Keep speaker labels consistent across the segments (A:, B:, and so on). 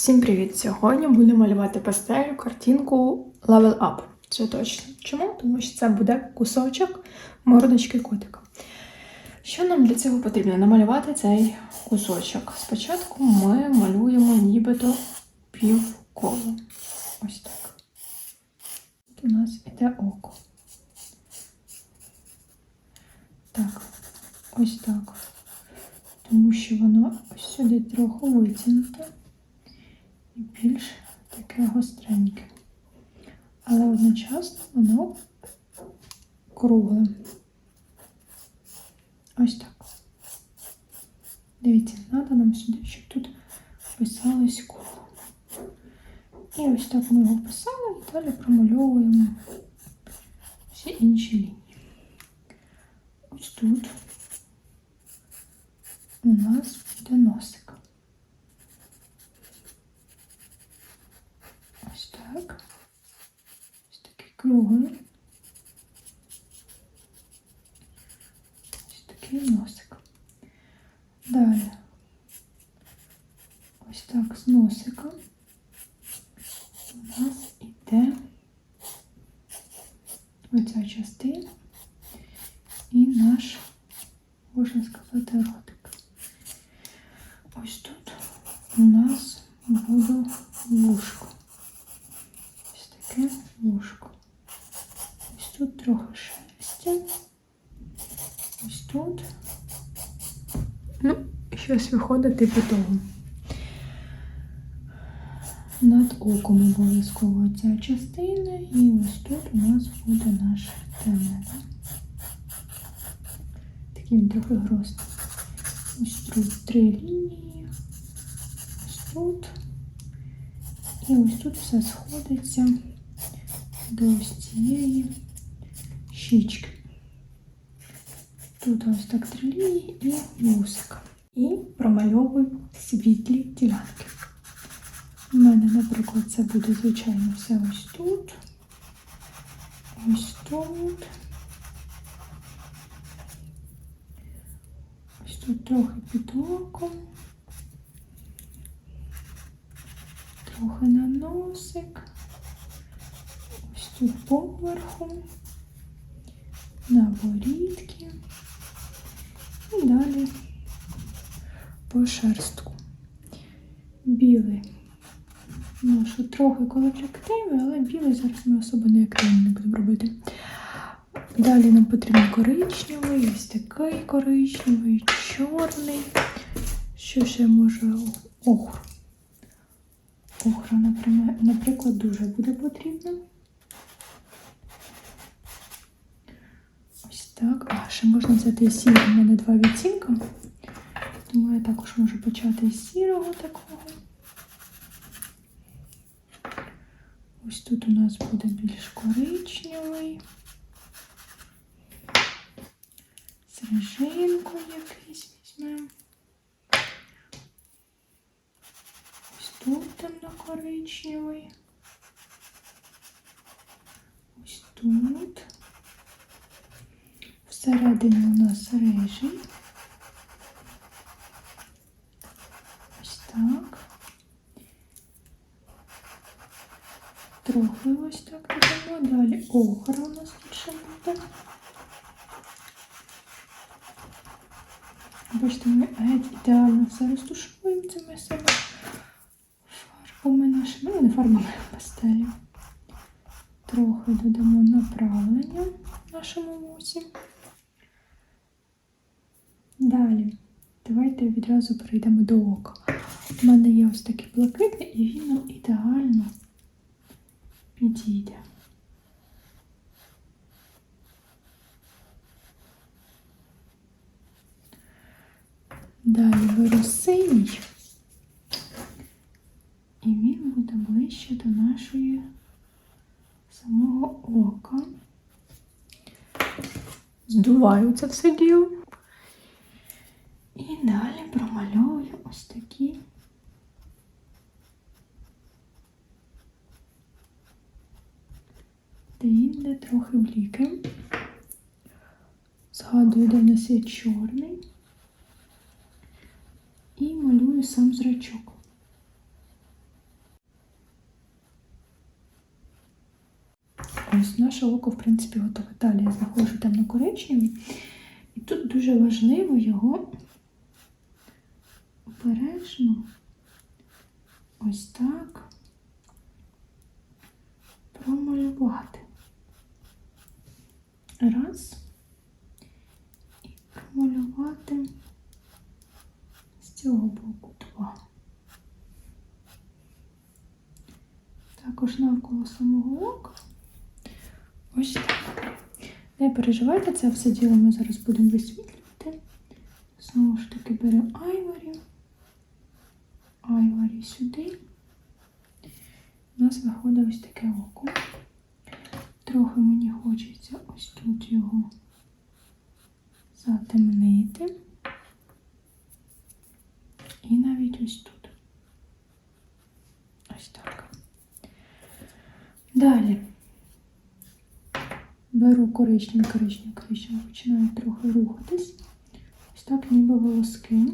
A: Всім привіт! Сьогодні буду малювати пастелю картинку Level Up. Це точно. Чому? Тому що це буде кусочок мордочки котика. Що нам для цього потрібно? Намалювати цей кусочок. Спочатку ми малюємо нібито півколо. Ось так. Тут у нас іде око. Так, ось так. Тому що воно ось сюди трохи витягнуте більш таке гостреньке. Але одночасно воно кругле. Ось так. Дивіться, треба нам сюди, щоб тут писалось коло. І ось так ми його писали і далі промальовуємо всі інші лінії. Ось тут у нас буде носик. Ось так. Ось. Ось такий носик. Далі. Ось так з носика у нас іде оця частина і наш, можна сказати, ротик. Ось тут у нас буде вушко. Ось таке вушко. Ось тут трохи шерсті. Ось тут. Ну, щось виходить типу того. Над оком обов'язково ця частина, і ось тут у нас буде наш темний. Такий він трохи грозний. Ось тут три лінії. Ось тут. І ось тут все сходиться до ось цієї щічки. Тут ось так три лінії і вусик. І промальовую світлі ділянки. У мене, наприклад, це буде, звичайно, все ось тут. Ось тут. Ось тут трохи під оком. Трохи на носик. Ось тут поверху. На борідки. І далі по шерстку. Білий. Що трохи колорлективий, але білий зараз ми особо не активно не будемо робити. Далі нам потрібен коричневий, ось такий коричневий, чорний. Що ще може охр. Охра, наприклад, дуже буде потрібна. Ось так. А, ще можна взяти сірий. У мене два відцінка. Тому я також можу почати з сірого такого. Ось тут у нас буде більш коричневий. Сережинку якийсь візьмемо. Ось тут темно-коричневий. Ось тут. Всередині у нас рижий. Ось так. Трохи ось так додамо. Далі охра у нас ще буде. Бачите, ми геть ідеально все розтушуємо цими себе фарбами нашими, ну не фарбами, пастелі. Трохи додамо направлення нашому вусі. Далі, давайте відразу перейдемо до ока. У мене є ось такий блакитний, і він нам ідеально підійде. Далі беру синій, і він буде ближче до нашої самого ока. Здуваю це все діло. І далі промальовую ось такі трохи бліки. Згадую, де в нас є чорний. І малюю сам зрачок. Ось наше око, в принципі, готове. Далі я знаходжу темно-коричневі. І тут дуже важливо його обережно ось так промалювати. Раз. І промалювати з цього боку два. Також навколо самого ока. Ось так. Не переживайте, це все діло ми зараз будемо висвітлювати. Знову ж таки беремо айварі. Айварі сюди. У нас виходить ось таке око. Трохи мені хочеться ось тут його затемнити. І навіть ось тут. Ось так. Далі беру коричневий, коричневий, коричневий, починаю трохи рухатись. Ось так, ніби волоски.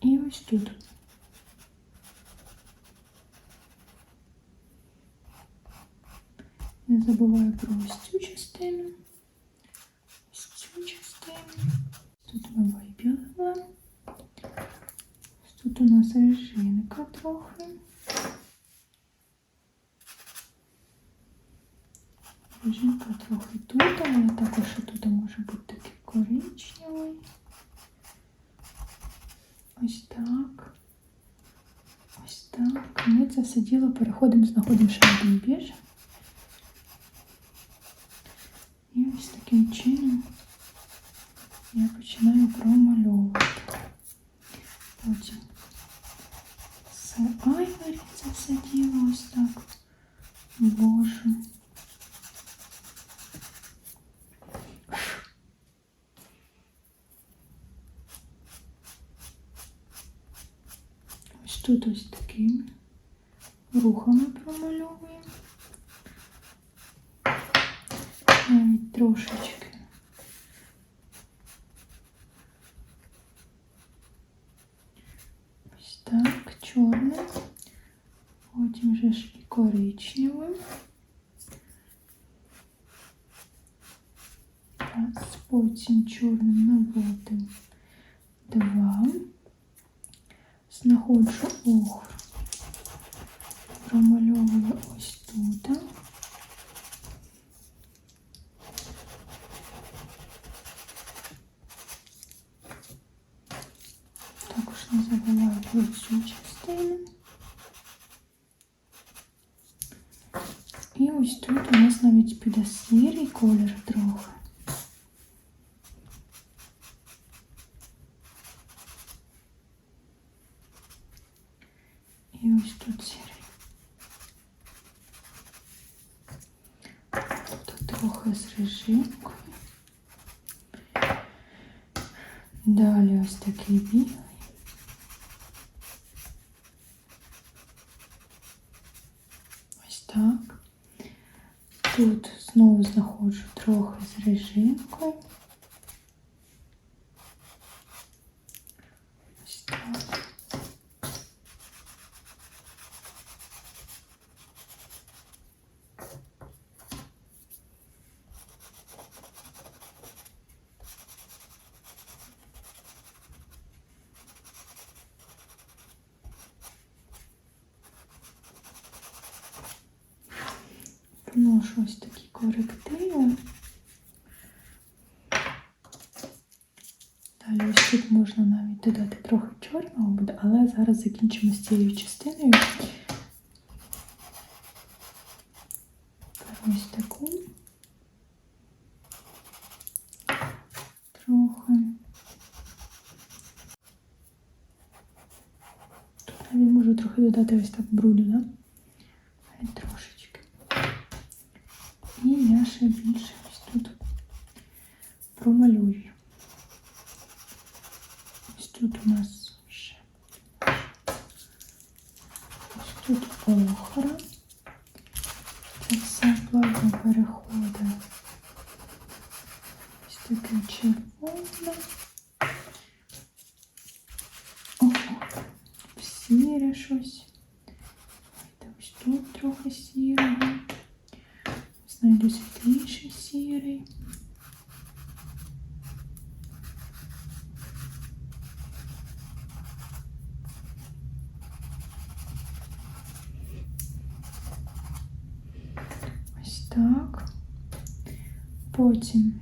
A: І ось тут. Не забуваю про ось цю частину. Ось цю частину. Тут ми вибігли. Тут у нас режинка трохи. Ось так. Ми це все діло переходимо, знаходимо ще один біж. І ось таким чином я починаю промальовувати. Потім це айвері, це все діло ось так. Боже. рухами промальовуємо. Навіть трошечки. Ось так, чорне. Потім вже ж і коричневим. Раз, потім чорним наводимо два. Знаходжу охр. Промальовую Тут трохи з режимкою. Далі ось такий білий. Так. Тут знову знаходжу Вношу ось такі корективи. Далі ось тут можна навіть додати трохи чорного але зараз закінчимо з цією частиною. Ось таку. Трохи. Тут навіть можу трохи додати ось так бруду, да? Навіть трошечки. І я ще більше ось тут промалюю. Ось тут у нас ще ось тут охра. Це все плавно переходить. Ось таке. О, сіре щось. Ось тут трохи сірого. Знайду світліший сірий. Ось так. Потім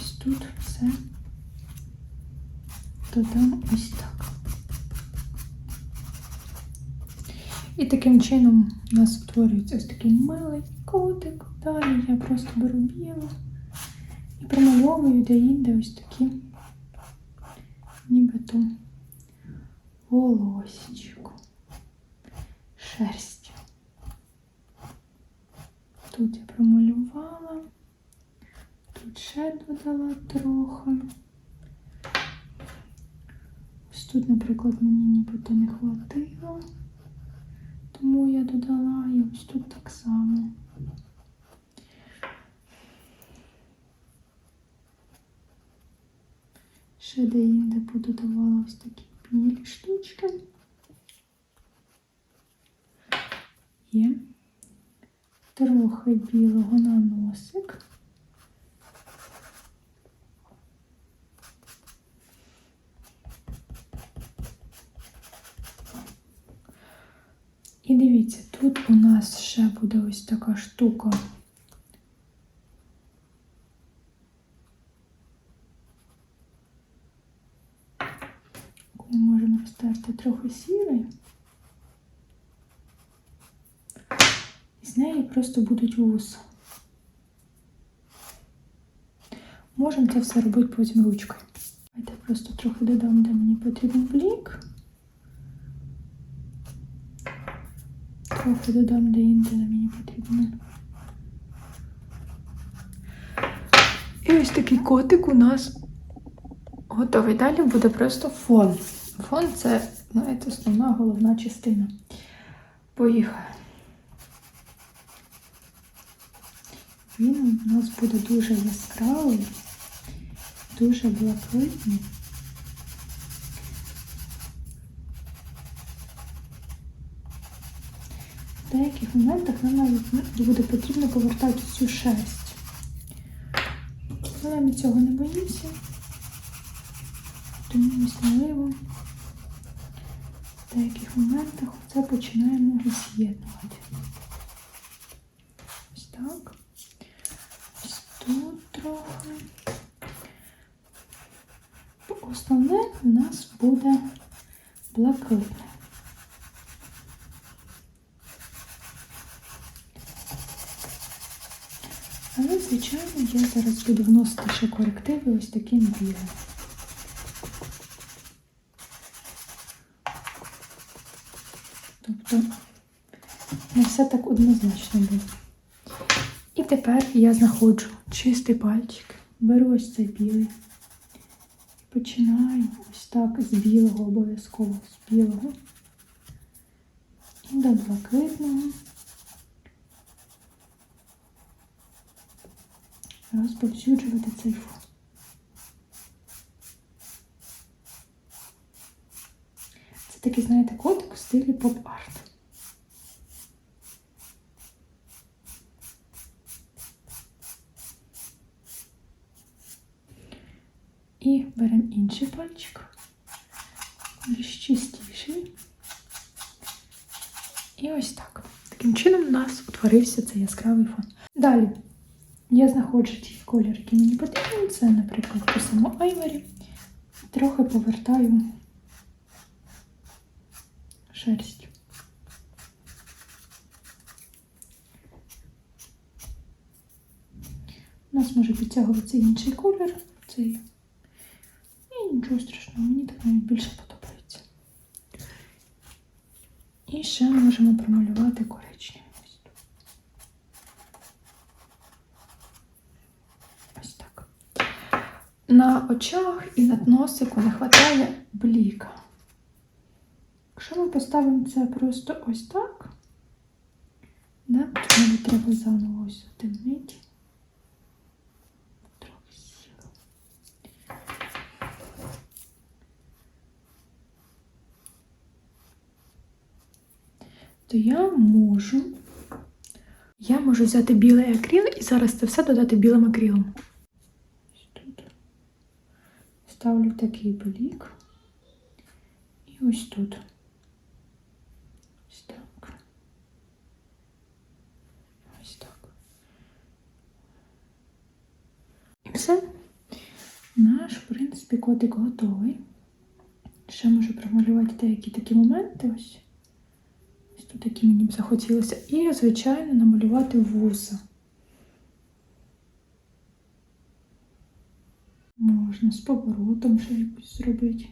A: ось тут все додам ось так. І таким чином у нас утворюється ось такий милий котик. Далі я просто беру білу і промальовую де-інде ось такі нібито волосічку, шерсть. Тут я промалювала, ще додала трохи. Ось тут, наприклад, мені нібито не хватило, тому я додала і ось тут так само. Ще де-інде пододавала ось такі білі штучки. Є трохи білого на носик. І дивіться, тут у нас ще буде ось така штука. яку Ми можемо розтерти трохи сірий. І з неї просто будуть вуса. Можемо це все робити потім ручкою. Давайте просто трохи додам, де мені потрібен блік. Трохи додам, де інде де мені потрібно. І ось такий котик у нас готовий. Далі буде просто фон. Фон це, знаєте, основна головна частина. Поїхали. Він у нас буде дуже яскравий, дуже блакитний. Деяких моментах нам навіть буде потрібно повертати цю шерсть. Але ми цього не боїмося, тому ми сміливо в деяких моментах це починаємо роз'єднувати. Ось так. Ось тут трохи. Основне у нас буде блакитне. Але, звичайно, я зараз буду вносити ще корективи ось таким білим. Тобто не все так однозначно буде. І тепер я знаходжу чистий пальчик, беру ось цей білий і починаю ось так з білого, обов'язково з білого і до блакитного. Розповсюджувати цей фон. Це такий, знаєте, котик у стилі поп-арт. І беремо інший пальчик, більш чистіший. І ось так. Таким чином у нас утворився цей яскравий фон. Далі я знаходжу ті колір, який мені потрібен. Це, наприклад, ту саму Айвері. Трохи повертаю шерсть. У нас може підтягуватися інший колір, цей. І нічого страшного, мені так навіть більше подобається. І ще можемо промалювати коричневість. Ось так. На очах і над носику не вистачає бліка. Якщо ми поставимо це просто ось так, да, мені треба заново ось темнити. То я можу Я можу взяти білий акрил і зараз це все додати білим акрилом. Ставлю такий блік. І ось тут. Ось так. Ось так. І все. Наш, в принципі, котик готовий. Ще можу промалювати деякі такі моменти. Ось. Ось тут такі мені б захотілося. І, звичайно, намалювати вуса. Можна з поворотом ще якось зробити.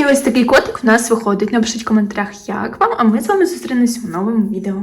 A: І ось такий котик в нас виходить. Напишіть в коментарях, як вам, а ми з вами зустрінемось в новому відео.